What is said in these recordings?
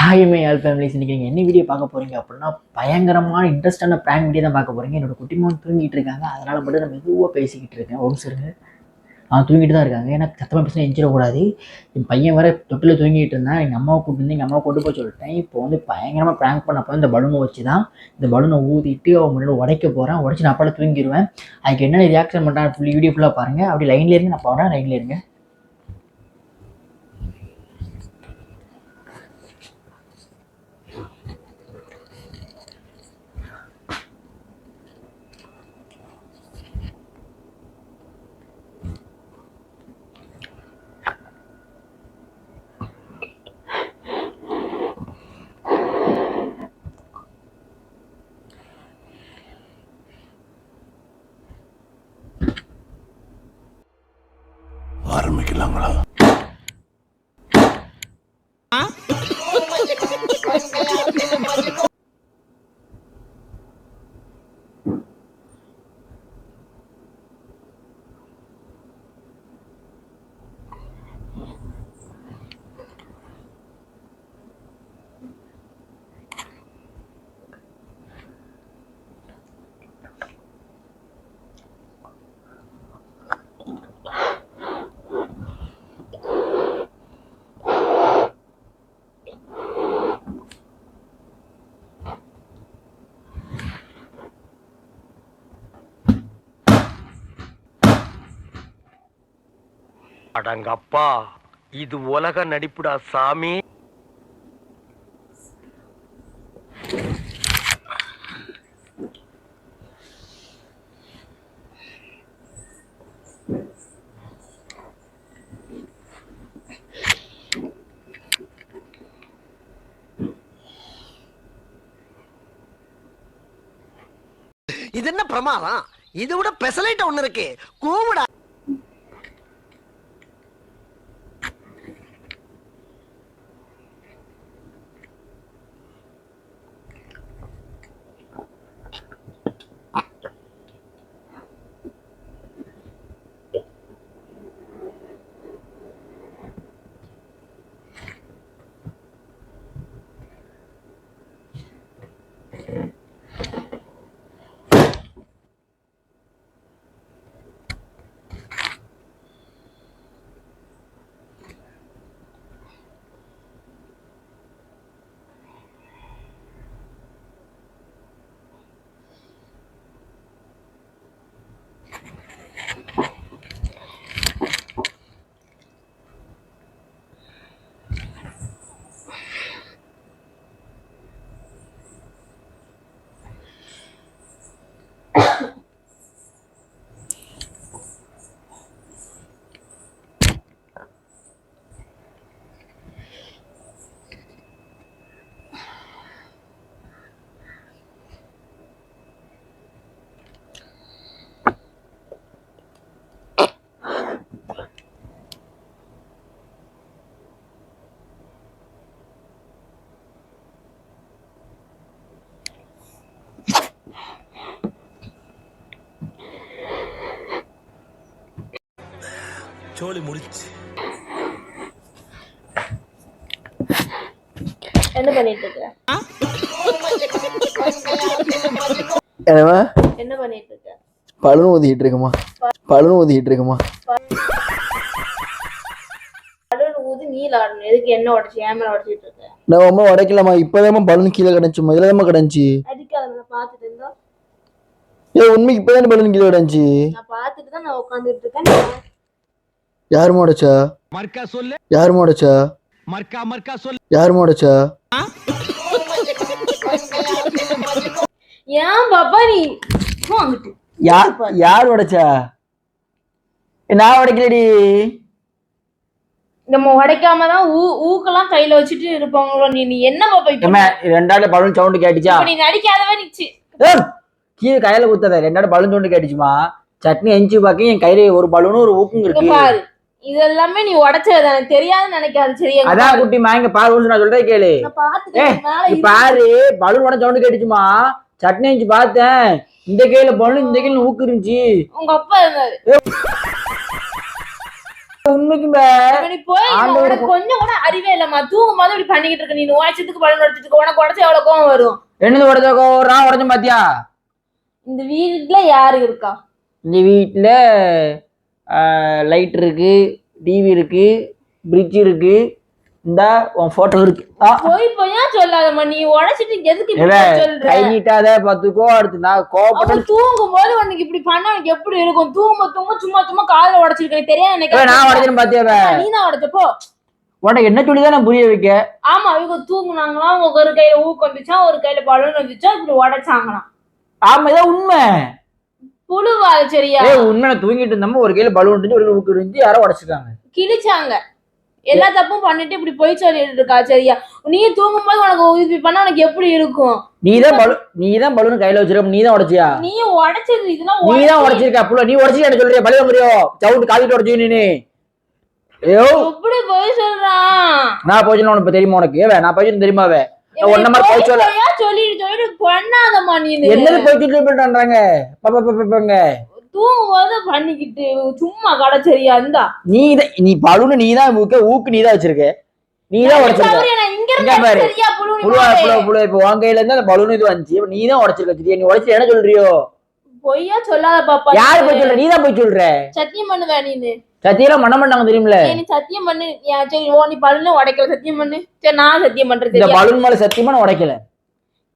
Hi my all families இன்னைக்கு நீங்கள் என்ன வீடியோ பார்க்க போகிறீங்க அப்படின்னா பயங்கரமான இன்ட்ரெஸ்டான ப்ராங்க் வீடியோ தான் பார்க்க போகிறீங்க என்னோட குட்டிமான் தூங்கிட்டு இருக்காங்க. அதனால் மட்டும் நான் மெதுவாக பேசிக்கிட்டு இருக்கேன். ஒரு சிறு அவன் தூங்கிட்டு தான் இருக்காங்க. ஏன்னா சத்தமாக பேசினா எஞ்சிடக்கூடாது என் பையன் வேற தொட்டில் தூங்கிட்டு இருந்தான். எங்கள் அம்மாவை கூப்பிட்டு வந்து எங்கள் அம்மாவை கொண்டு போய் சொல்லிட்டேன். இப்போ வந்து பயங்கரமாக ப்ராங்க் பண்ணப்போ இந்த பலூனை வச்சு தான் இந்த பலூனை ஊதிட்டு அவன் முன்னாடி உடைக்க போகிறேன் உடச்சி நான் அப்பால தூங்கிடுவேன் அதுக்கு என்னென்ன ரியாக்ஷன் பண்ணுறான் ஃபுல் வீடியோ ஃபுல்லாக பாருங்கள் அப்படி லைனில் இருங்க. நான் போகிறேன் லைனில் இருங்க. Yeah. அடங்கப்பா. இது உலக நடிப்புடா சாமி. இது என்ன பிரமாதம்? இது விட பெசலைட்ட ஒண்ணு இருக்கு. கூவிடா. சோலி முடிச்சு என்ன பண்ணிட்டு இருக்க என்னவா என்ன பண்ணிட்டு இருக்க பலூன் ஊதிக்கிட்டு இருக்குமா பலூன் ஊதிக்கிட்டு இருக்குமா பலூன் ஊதி நீ விளாடணும் எதுக்கு என்ன உடச்சு ஏமல உடச்சிட்டு இருக்க நான் அம்மா உடைக்கலாமா இப்போதான் பலூன் கீழே கிடந்துச்சுமா இதில் தான் கிடந்துச்சு. உண்மைக்கு இப்போதான் பலூன் கீழே கிடந்துச்சு. யாருமா உடைச்சா மர்க்கா சொல்லு. யாருமா உடைச்சா மர்க்கா மர்க்கா சொல்லு. யாருமா உடைச்சா ஏன் பாப்பா நீ? போ அங்கிட்டு. யா யார் உடைச்சா? நான் உடைக்கலடி. நம்ம உடைக்காம தான் ஊ ஊக்கெல்லாம் கையில வச்சுட்டு இருப்பாங்களோ நீ நீ என்ன பாப்பா இப்ப? ரெண்டாவது பலூன் சவுண்டு கேட்டுச்சா? நீ நடிக்காதவே நிச்சு. கீழே கையில குத்தாத ரெண்டாவது பலூன் சவுண்டு கேட்டுச்சுமா. சட்னி எஞ்சி பார்க்க என் கையில ஒரு பலூனும் ஒரு ஊக்கும் இருக்கு. பாரு. இது எல்லாமே நீ உடைச்சது எனக்கு தெரியாதுன்னு நினைக்காது சரியா? அதான் குட்டி மாங்க பாரு நான் சொல்றதை கேளு. நான். பாரு பலூன் உடனே சவுண்டு கேட்டுச்சுமா. சட்னி எஞ்சி பார்த்தேன். இந்த கையில பலூன் இந்த கையில ஊக்கு இருந்துச்சு. உங்க அப்பா இருந்தாரு. உண்மைக்கும் கொஞ்சம் கூட அறிவே இல்லம்மா தூங்கும் போது இப்படி பண்ணிக்கிட்டு இருக்க நீ உழைச்சதுக்கு பலன் உடச்சதுக்கு உனக்கு உடச்சா எவ்வளவு கோவம் வரும்? என்னது உடச்சோ நான் உடச்சேன் பாத்தியா? இந்த வீட்டுல யாரு இருக்கா? இந்த வீட்டுல லைட் இருக்கு டிவி இருக்கு பிரிட்ஜ் இருக்கு. இந்த உன் போட்டோ இருக்கு. போய் போயா சொல்லாதம்மா நீ உழைச்சிட்டு எதுக்கு சொல்ற? கை நீட்டாத பார்த்துக்கோ அடுத்து நான் கோபப்பட்ட தூங்கும் போது உனக்கு இப்படி பண்ண உனக்கு எப்படி இருக்கும்? தூங்க தூங்க சும்மா சும்மா காதுல உடைச்சிருக்க தெரியாது இவ, நான் எனக்கு உடச்சேன்னு பாத்தியா நீ தான் உடைச்சப்போ உனக்கு என்ன சொல்லி தான் நான் புரிய வைக்க? ஆமா இவங்க தூங்குனாங்களாம் ஒரு கையில ஊக்கு வந்துச்சா? ஒரு கையில பலூன் வந்துச்சா? இப்படி உடைச்சாங்களாம். ஆமா இதான் உண்மை. புழுவா அது சரியா? ஏய் உண்மை நான் தூங்கிட்டு இருந்தோம் ஒரு கையில பலூன் இருந்துச்சு ஒரு ஊக்கு இருந்துச்சு யாரோ உடச்சிருக்காங்க. கிழிச்சாங்க. எல்லா தப்பும் பண்ணிட்டு இப்படி போய் சொல்லிட்டு இருக்கா சரியா? நீ தூங்கும் போது உனக்கு இப்படி பண்ணா உனக்கு எப்படி இருக்கும்? நீ தான் பலூன் நீ தான் பலூன் கையில வச்சிருக்க நீ தான் உடச்சியா? நீ உடைச்சது இதெல்லாம் நீ தான் உடைச்சு- உடச்சிருக்க அப்பல நீ உடச்சி என்ன சொல்றியா? பழி வாங்குறியோ? சவுட்டு காலிட்டு உடச்சு நீ ஐயோ எப்படி போய் சொல்றான். நான் போய் உனக்கு இப்ப தெரியுமா உனக்கு? நான் போய் தெரியுமாவே? ஒன்ன மாதிரி போய் சொல்ல சொல்லிட்டு சொல்லிட்டு பண்ணாதம்மா நீ என்னது போய் சொல்லி பண்றாங்க பாப்பா பாப்பாங்க தூங்கும் போது பண்ணிக்கிட்டு சும்மா கடை சரியா இருந்தா? நீ நீ பலூன் நீ தான் ஊக்க நீ தான் வச்சிருக்க. நீ தான் உடச்சிருக்க. பாரு. புழுவா. புழுவ புழுவ. இப்ப உன் கையில இருந்து அந்த பலூன் இது வந்துச்சு. நீ தான் உடச்சிருக்க சரியா நீ உடச்சு என்ன சொல்றியோ? பொய்யா சொல்லாத பாப்பா யாரு போய் சொல்ற? நீ தான் போய் சொல்ற. சத்தியம் பண்ணுவ நீனு. சத்தியெல்லாம் பண்ண மாட்டாங்க தெரியுமில? நீ சத்தியம் பண்ணு. சரி ஓ நீ பல்லுன்னு உடைக்கல. சத்தியம் பண்ணு. சரி நான் சத்தியம் பண்றேன் இந்த பலூன் மேல சத்தியமா நான் உடைக்கல.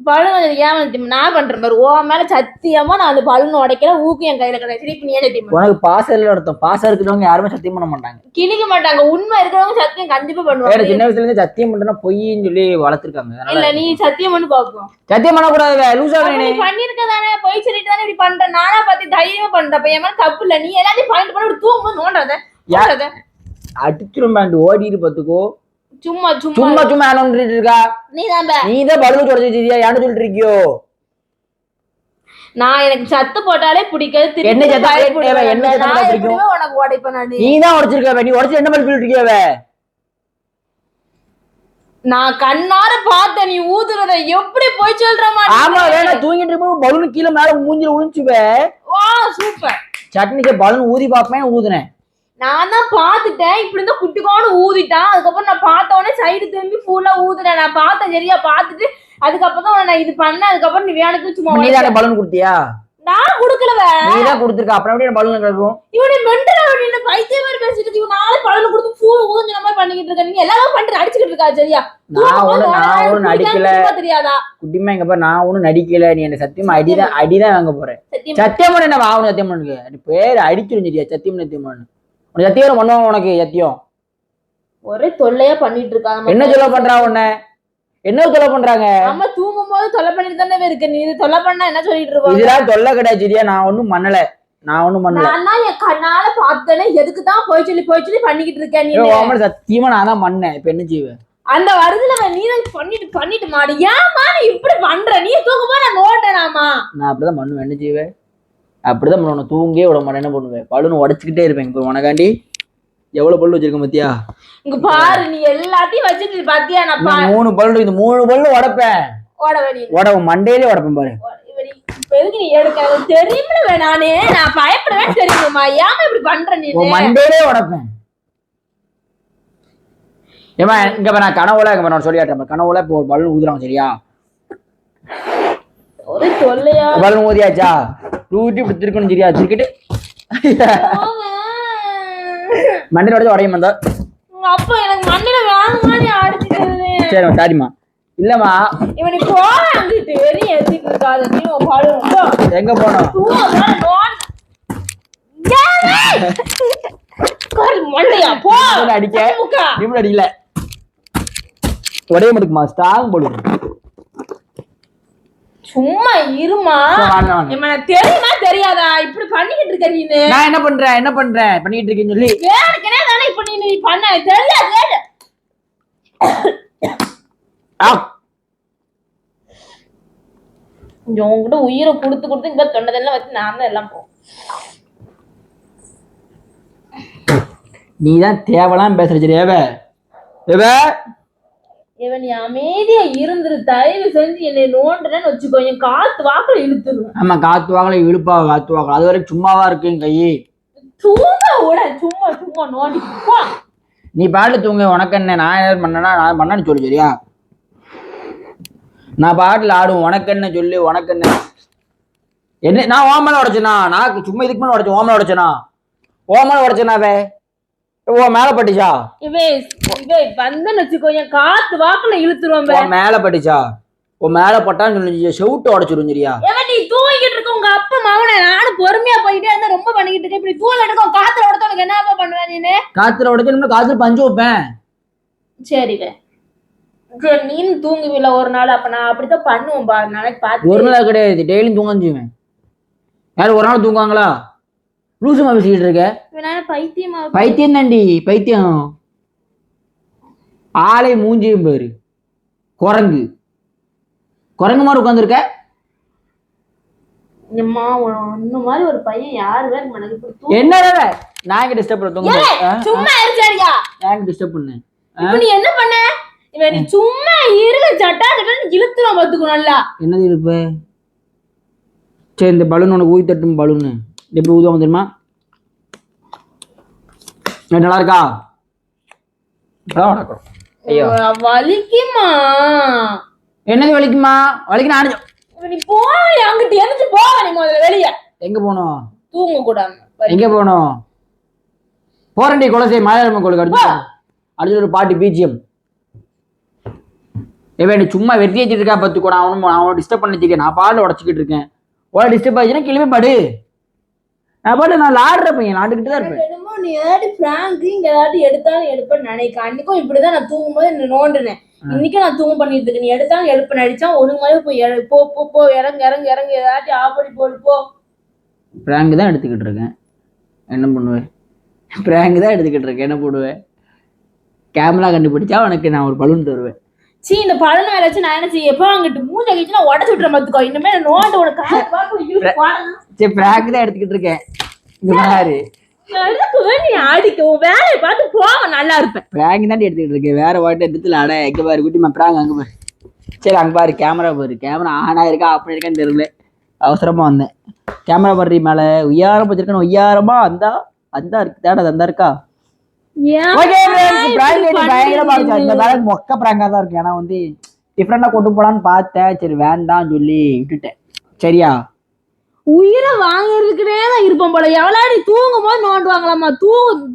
பலூன் ஏன் நான் பண்றேன் பாரு ஓ மேல சத்தியமா நான் அந்த பலூன் உடைக்கல ஊக்கு என் கையில கிடையாது. சரி இப்ப நீ சத்தியம் பண்ணு உனக்கு பாசம் இல்ல அர்த்தம். பாசம் இருக்கிறவங்க யாருமே சத்தியம் பண்ண மாட்டாங்க. கிழிக்க மாட்டாங்க. உண்மை இருக்கிறவங்க சத்தியம் கண்டிப்பா பண்ணுவாங்க. சின்ன வயசுல இருந்து சத்தியம் பண்றேன்னா பொய்ன்னு சொல்லி வளர்த்துருக்காங்க. இல்ல நீ சத்தியம் பண்ணி பாப்போம். சத்தியம் பண்ணக்கூடாது லூசா நீ. பண்ணிருக்க தானே? போய் சொல்லிட்டு தானே இப்படி பண்ற? நானா பார்த்து தைரியமா பண்ற அப்ப என் மேல தப்பு இல்ல. நீ எல்லாத்தையும் பண்ணிட்டு பண்ணி யா- நோண்டாத. அடிச்சிரும் பேண்ட் ஓடிட்டு பாத்துக்கோ. சும்மா சும்மா. சும்மா பண்ணிட்டு இருக்கா நீ தான் நீ தான் பலூன் வச்சிருக்கியா யாரு சொல்லிட்டு இருக்கியோ நான் எனக்கு சத்து போட்டாலே பிடிக்காது என்ன சத்து பயப்படுவேன். போட்டா என்ன சத்து நான் போட்டா எப்படியுமே உனக்கு உடைப்பேன் நானு? நீ தான் உடச்சிருக்க நீ உடச்சு என்ன மாதிரி சொல்லிட்டு இருக்கியாவ நான் கண்ணார பார்த்தேன் நீ ஊதுறத. எப்படி போய் சொல்ற ஆமா மாதிரி வேணா தூங்கிட்டு இருக்கும் பலூன் கீழே மேல மூஞ்சில விழுந்துச்சுவே வா சூப்பர். சட்னிக்கு பலூன் ஊதி பாப்பேன் ஊதுனேன். நான் தான் பார்த்துட்டேன். இப்படி இருந்தா குட்டிக்கோன்னு ஊதிட்டான். அதுக்கப்புறம் நான் பார்த்த உடனே சைடு திரும்பி ஃபுல்லா ஊதுனேன். நான் பார்த்தேன் சரியா பார்த்துட்டு அதுக்கப்புறம் தான் நான் இது பண்ணேன். அதுக்கப்புறம் நீ வேணுக்கு சும்மா நீ தானே பலூன் கொடுத்தியா? நான் கொடுக்கலவ. நீ தான் கொடுத்துருக்க. அப்புறம் எப்படி பலூன் கிடக்கும்? இவனை மென்டல் அப்படின்னு பைத்திய மாதிரி பேசிட்டு இவன் நாளை பழனு கொடுத்து பூ ஊதுன மாதிரி பண்ணிக்கிட்டு இருக்க நீ எல்லாரும் பண்ணிட்டு அடிச்சுக்கிட்டு இருக்கா சரியா? நான் ஒண்ணு நான் ஒண்ணு நடிக்கல தெரியாதா? குட்டிமா எங்க பாரு நான் ஒண்ணும் நடிக்கல. நீ என்ன சத்தியமா அடிதான் அடிதான் வாங்க போறேன் சத்தியம். என்ன ஆகணும் சத்தியம் பண்ணுங்க பேர் அடிச்சிரும் சரியா? சத்தியம் சத்தியம் பண்ணு உனக்கு சத்தியம் பண்ணுவாங்க உனக்கு சத்தியம் ஒரே தொல்லையா பண்ணிட்டு இருக்காங்க என்ன சொல்ல பண்றா உன்ன? என்ன சொல்ல பண்றாங்க? அம்மா தூங்கும் போது தொல்லை பண்ணிட்டு தானே இருக்கு. நீ இது தொல்லை பண்ணா என்ன சொல்லிட்டு இருப்பாங்க? இதெல்லாம் தொல்லை கிடையாது நான் ஒண்ணும் பண்ணல. நான் ஒண்ணும் பண்ணல. நான் என் கண்ணால பார்த்தேனே. எதுக்கு தான் போய் சொல்லி போய் சொல்லி பண்ணிக்கிட்டு இருக்க நீ சத்தியமா நான் தான் பண்ணேன். இப்ப என்ன செய்வேன் அந்த வருதுல நீ தான் பண்ணிட்டு பண்ணிட்டு மாடு. ஏன்மா நீ இப்படி பண்ற? நீ தூங்கும் போது நான் நோண்டனாமா நான் அப்படிதான் பண்ணுவேன். என்ன செய்வேன் அப்படிதான் பண்ணுவேன் தூங்கே விட மாட்டேன். என்ன பண்ணுவேன் பலூன் உடச்சுக்கிட்டே இருப்பேன். இப்போ உனக்காண்டி எவ்வளவு பல்லு வச்சிருக்கேன் பாத்தியா இங்க பாரு நீ எல்லாத்தையும் வச்சுட்டு பாத்தியா? நான் மூணு பல்லு இந்த மூணு பல்லு உடைப்பேன். ஓட வேணி உட மண்டையிலே உடைப்பேன் பாரு. தெரியுமில்ல நானே. நான் பயப்படுவேன் தெரியுமா ஏமா இப்படி பண்ற நீ. மண்டையிலே உடைப்பேன். ஏமா இங்க நான் கனவுல இங்க நான் சொல்லியாட்டேன் கனவுல இப்போ ஒரு பலூன் ஊதுறாங்க சரியா? ஒரே தொல்லையா? ஊட்டி இப்படி திருக்கணும் சரியா? திருக்கிட்டு. மண்டையில உடச்சு உடையும் வந்தா அப்பா எனக்கு வேணுமா நீ அடிச்சுக்கிறது சரி சரிம்மா இல்லம்மா. இவனுக்கு போறாங்கிட்டு வெறி ஏத்திட்டு இருக்காத. நீ பாடு எங்க போனோம்? மண்டையா போ. அடிக்க. நிமிடம் அடிக்கல. ஒரே மட்டுக்குமா ஸ்ட்ராங் பலூன் சும்மா இருமா. எனக்கு தெரியுமா தெரியாதா? இப்படி பண்ணிக்கிட்டு இருக்க நீனு. நான் என்ன பண்றேன் என்ன பண்றேன் பண்ணிட்டு இருக்கேன்னு சொல்லி. வேணுக்கனே தானே இப்ப நீ நீ பண்ண. தெரியாது ஆ, கொஞ்சம் உங்ககிட்ட உயிரை கொடுத்து கொடுத்து இங்க தொண்டதெல்லாம் வச்சு நான் தான் எல்லாம் போ நீ தான் தேவலாம் பேசுற சரி ஏவ? ஏவ? இவன் நீ அமைதியா இருந்துரு தயவு செஞ்சு என்னை நோண்டுறேன்னு வச்சுக்கோ. என் காத்து வாக்குல இழுத்துருவேன் ஆமா காத்து வாங்கல இழுப்பா காத்து வாங்கல அது வரைக்கும் சும்மாவா இருக்கு என் கை தூங்க விட சும்மா சும்மா நோண்டி. போ. நீ பாட்டில் தூங்க உனக்கு என்ன? நான் என்ன பண்ணனா நான் பண்ணேன்னு சொல்லு சரியா? நான் பாட்டில் ஆடும் உனக்கு என்ன சொல்லு உனக்கு என்ன? என்ன நான் ஓமலை உடைச்சனா? நான் சும்மா இதுக்கு மேலே உடைச்சேன் ஓமலை உடைச்சனா? ஓமலை உடைச்சனாவே? ஓ மேலே பட்டுச்சா? இவே இவே வந்தன்னு வச்சுக்கோ என் காத்து வாக்குல இழுத்துருவோம். உன் மேலே பட்டுச்சா? உன் மேலே பட்டான்னு சொல்லி செவுட்டு உடைச்சிரும் சரியா ஏவன் நீ தூங்கிட்டு இருக்க உங்க அப்பா மகனை நானும் பொறுமையா போயிட்டே இருந்தா ரொம்ப பண்ணிக்கிட்டு இருக்கேன். இப்படி தூங்க எடுக்க காத்துல உடத்த உனக்கு என்ன பண்ணுவேன் நீனு? காத்துல உடைச்சா காத்துல பஞ்சு வைப்பேன். சரி வே. சரி நீனும் தூங்குவில ஒரு நாள் அப்ப நான் அப்படித்தான் பண்ணுவேன் பா நாளைக்கு ஒரு பார்த்து நாள் கிடையாது டெய்லியும் தூங்க செய்வேன் யாரும் ஒரு நாள் தூங்குவாங்களா? லூசுமா பேசிக்கிட்டு இருக்க? பைத்தியமா பைத்தியம் தாண்டி பைத்தியம். ஆளை மூஞ்சியும் பேரு. குரங்கு. குரங்கு மாதிரி உட்காந்துருக்க மாதிரி ஒரு பையன் யாரு என்ன? நான் டிஸ்டர்ப் பண்ண? சும்மா இருச்சாரியா நான் டிஸ்டர்ப் பண்ணேன்? நீ என்ன பண்ண? இவன் நீ சும்மா இருக்க சட்டா சட்டான்னு இழுத்துரும் பாத்துக்கோ நல்லா. என்னது இது இப்ப சரி இந்த பலூன் உனக்கு ஊதி தட்டும் பலூனு. எப்படி ஊதுவாங்க தெரியுமா நல்லா இருக்கா வணக்கம் ஐயோ வலிக்குமா என்னது வலிக்குமா வலிக்கு நான் நீ போ அங்கிட்டு எழுந்து போவ நீ முதல்ல வெளிய எங்க போனோம் தூங்க கூடாது எங்க போனோம் போறண்டி குலசை மாயாளம்ம கோளுக்கு அடிச்சு அடுத்து ஒரு பாட்டு பிஜிஎம் ஏவே நீ சும்மா வெட்டி வச்சுட்டு இருக்கா பத்து கூட அவனும் அவனை டிஸ்டர்ப் பண்ணி வச்சுக்க நான் பாடல உடச்சிக்கிட்டு இருக்கேன் உடனே டிஸ்டர்ப் ஆச்சுன்னா கிளம்பி படு நான் பாட்டு நான் லாடுற பையன் லாண்டுக்கிட்டு தான் இருப்பேன். என்னமோ நீ ஏதாட்டி பிராங்க் இங்க ஏதாட்டி எடுத்தாலும் எடுப்பேன்னு நினைக்க அன்னைக்கும் இப்படிதான் நான் தூங்கும்போது என்ன நோண்டுனேன். இன்னைக்கும் நான் தூங்க பண்ணிட்டு இருக்கேன். நீ எடுத்தாலும் எடுப்ப நடிச்சா ஒழுங்கு மாதிரி போய் போ போ போ இறங்கு இறங்கு இறங்கு. ஏதாட்டி ஆஃப் பண்ணி போடு போ. பிராங்க் தான் எடுத்துக்கிட்டு இருக்கேன். என்ன பண்ணுவேன் பிராங்க் தான் எடுத்துக்கிட்டு இருக்கேன். என்ன பண்ணுவேன் கேமரா கண்டுபிடிச்சா உனக்கு நான் ஒரு பலூன் தருவேன். சீ இந்த பழன வேலை வச்சு நான் என்ன செய்ய எப்போ அங்கிட்டு மூஞ்ச கழிச்சு நான் உடச்சு விட்டுறேன் பாத்துக்கோ. இனிமே நான் நோண்டு உனக்கு சரி பிராங்க் தான் எடுத்துக்கிட்டு இருக்கேன். இங்க பாரு. வேலையை பார்த்து போவ நல்லா இருப்பேன். பிராங்க் தான் எடுத்துக்கிட்டு இருக்கேன். வேற வாட்டி எடுத்துல அட எங்க பாரு குட்டிமா பிராங்க் அங்க பாரு. சரி அங்க பாரு கேமரா பாரு. கேமரா ஆன் ஆயிருக்கா ஆஃப் பண்ணிருக்கான்னு தெரியல. அவசரமா வந்தேன். கேமரா பாரு மேல. உய்யாரம் வச்சிருக்கேன் உய்யாரமா? அந்தா அந்தா இருக்கு. தேட அந்தா இருக்கா? பயங்கரமா இருக்கு மொக்க பிராங்கா தான் இருக்கு ஏன்னா வந்து டிஃப்ரெண்டா கொண்டு போலான்னு பார்த்தேன். சரி வேண்டாம் சொல்லி விட்டுட்டேன். சரியா? உயிரை வாங்குறதுக்குனே தான் இருப்போம் போல. எவ்வளவு தூங்கும் போது நோண்டுவாங்களாமா தூ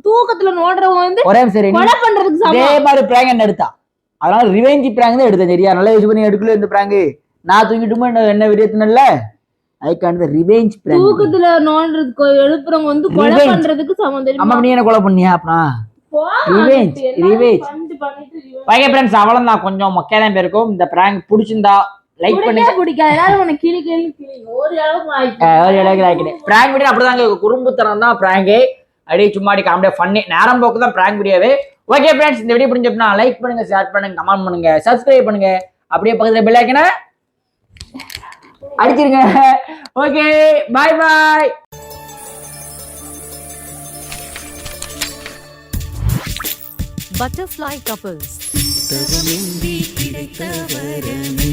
தூக்கத்துல நோண்டுறவங்க வந்து ஒரே சரி கொலை பண்றதுக்கு சமம். மாதிரி பிராங்க் என்ன எடுத்தா? அதனால ரிவெஞ்ச் பிராங்க் தான் எடுத்தேன் சரியா? நல்லா யூஸ் பண்ணி எடுக்கல இந்த பிராங்க் நான் தூங்கிட்டுமா என்ன விரியத்தினல்ல அதுக்கான ரிவெஞ்ச் பிராங்க் தூக்கத்துல நோண்டுறதுக்கு எழுப்புறவங்க வந்து கொலை. பண்றதுக்கு சமம் அம்மா தெரியுமா நீ என்ன கொலை பண்ணியா அப்பனா? போங்க Revenge, அங்கிட்டு, எல்லாரும் revenge. பண்ணிட்டு பண்ணிட்டு revenge. பைய ஃப்ரெண்ட்ஸ் அவ்வளோதான் கொஞ்சம் மொக்கையா தான் போயிருக்கும். இந்த பிராங்க் பிடிச்சிருந்தா லைக் பண்ணுங்க பிடிக்கவே பிடிக்காது. எல்லாரும் உனக்கு கிளி கிளி கிளி. ஒரு அளவுக்கு ஒரு பிராங்க் வீடியோ அப்படிதாங்க. குறும்புத்தனம் தான் பிராங்கு அப்படியே சும்மா அடி காமெடியா ஃபன்னி நேரம் போக்கு தான் பிராங்க் வீடியோவே ஓகே ஃப்ரெண்ட்ஸ் இந்த வீடியோ பிடிச்சப்பனா லைக் பண்ணுங்க ஷேர் பண்ணுங்க கமெண்ட் பண்ணுங்க சப்ஸ்கிரைப் பண்ணுங்க. அப்படியே பக்கத்துல பெல் ஐக்கனை அடிச்சிருங்க. Okay bye bye Butterfly couples. கிடைத்த வரமே